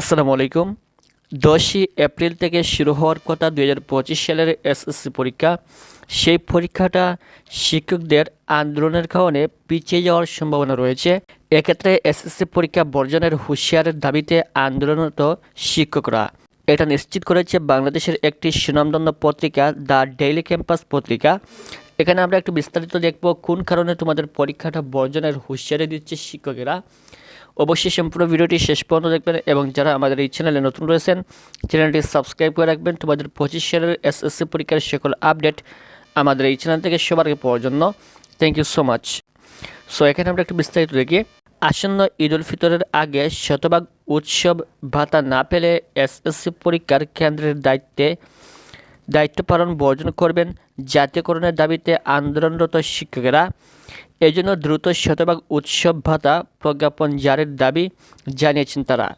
আসসালামু আলাইকুম। দশই এপ্রিল থেকে শুরু হওয়ার কথা দুই হাজার পঁচিশ সালের এসএসসি পরীক্ষা। সেই পরীক্ষাটা শিক্ষকদের আন্দোলনের কারণে পিছিয়ে যাওয়ার সম্ভাবনা রয়েছে। এক্ষেত্রে এসএসসি পরীক্ষা বর্জনের হুঁশিয়ারের দাবিতে আন্দোলনরত শিক্ষকরা। এটা নিশ্চিত করেছে বাংলাদেশের একটি সুনামধন্য পত্রিকা, দ্য ডেইলি ক্যাম্পাস পত্রিকা। এখানে আমরা একটু বিস্তারিত দেখব কোন কারণে তোমাদের পরীক্ষাটা বর্জনের হুঁশিয়ারি দিচ্ছে শিক্ষকেরা। অবশ্যই সম্পূর্ণ ভিডিওটি শেষ পর্যন্ত দেখবেন এবং যারা আমাদের এই চ্যানেলে নতুন রয়েছেন, চ্যানেলটি সাবস্ক্রাইব করে রাখবেন। তোমাদের পঁচিশ সালের এসএসসি পরীক্ষার সকল আপডেট আমাদের এই চ্যানেল থেকে সবার আগে পাওয়ার জন্য। Thank you so much so এখানে আমরা একটু বিস্তারিত দেখি। আসন্ন ঈদ উল ফিতরের আগে শতভাগ উৎসব ভাতা না পেলে এসএসসি পরীক্ষার কেন্দ্রের দায়িত্বে দায়িত্ব পালন বর্জন করবেন জাতীয়করণের দাবিতে আন্দোলনরত শিক্ষকেরা। এজন্য দ্রুত শতভাগ উৎসব ভাতা প্রজ্ঞাপন জারির দাবি জানিয়েছেন তারা।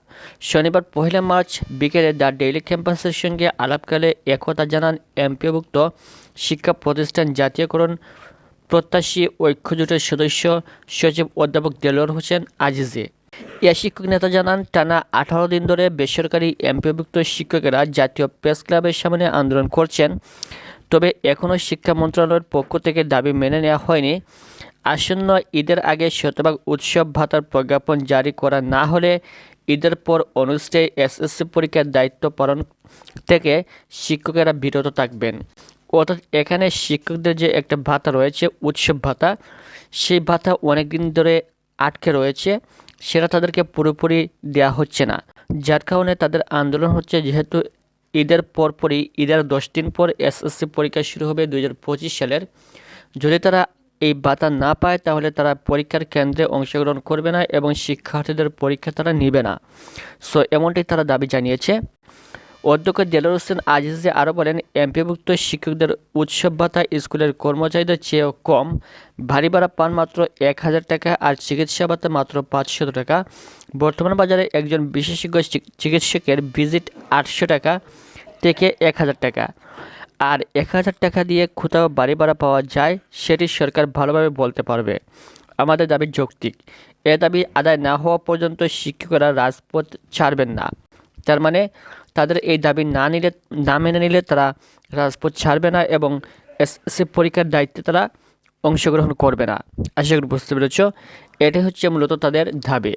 শনিবার পহেলা মার্চ বিকেলে দ্য ডেইলি ক্যাম্পাসের সঙ্গে আলাপকালে একথা জানান এমপিওভুক্ত শিক্ষা প্রতিষ্ঠান জাতীয়করণ প্রত্যাশী ঐক্যজোটের সদস্য সচিব অধ্যাপক দেলোয়ার হোসেন আজিজে। এ শিক্ষক নেতা জানান, টানা আঠারো দিন ধরে বেসরকারি এমপিওভুক্ত শিক্ষকেরা জাতীয় প্রেস ক্লাবের সামনে আন্দোলন করছেন, তবে এখনও শিক্ষা মন্ত্রণালয়ের পক্ষ থেকে দাবি মেনে নেওয়া হয়নি। আসন্ন ঈদের আগে শতভাগ উৎসব ভাতার প্রজ্ঞাপন জারি করা না হলে ঈদের পর অনুষ্ঠেয় এসএসসি পরীক্ষার দায়িত্ব পালন থেকে শিক্ষকেরা বিরত থাকবেন। অর্থাৎ এখানে শিক্ষকদের যে একটা ভাতা রয়েছে, উৎসব ভাতা, সেই ভাতা অনেক দিন ধরে আটকে রয়েছে, সেটা তাদেরকে পুরোপুরি দেওয়া হচ্ছে না। যার কারণে তাদের আন্দোলন হচ্ছে যেহেতু ঈদের পরপরই, ঈদের দশ দিন পর এসএসসি পরীক্ষা শুরু হবে দু হাজার পঁচিশ সালের। যদি তারা এই বাতা না পায়, তাহলে তারা পরীক্ষার কেন্দ্রে অংশগ্রহণ করবে না এবং শিক্ষার্থীদের পরীক্ষা তারা নেবে না। সো, এমনটি তারা দাবি জানিয়েছে। অধ্যক্ষ দেলোর হোসেন আজিজে আরও বলেন, এমপিভুক্ত শিক্ষকদের উৎসব ভাতা স্কুলের কর্মচারীদের চেয়েও কম। ভারী ভাড়া পান মাত্র এক হাজার টাকা আর চিকিৎসা ভাতা মাত্র পাঁচশো টাকা। বর্তমান বাজারে একজন বিশেষজ্ঞ চিকিৎসকের ভিজিট আটশো টাকা থেকে এক হাজার টাকা। আর এক হাজার টাকা দিয়ে কোথাও বাড়ি ভাড়া পাওয়া যায়, সেটি সরকার ভালোভাবে বলতে পারবে। আমাদের দাবি যৌক্তিক। এ দাবি আদায় না হওয়া পর্যন্ত শিক্ষকরা রাজপথ ছাড়বেন না। তার মানে তাদের এই দাবি না নিলে, না মেনে নিলে তারা রাজপথ ছাড়বে না এবং এসএসসি পরীক্ষার দায়িত্বে তারা অংশগ্রহণ করবে না। আশা করি বুঝতে পেরেছ। এটাই হচ্ছে মূলত তাদের দাবি।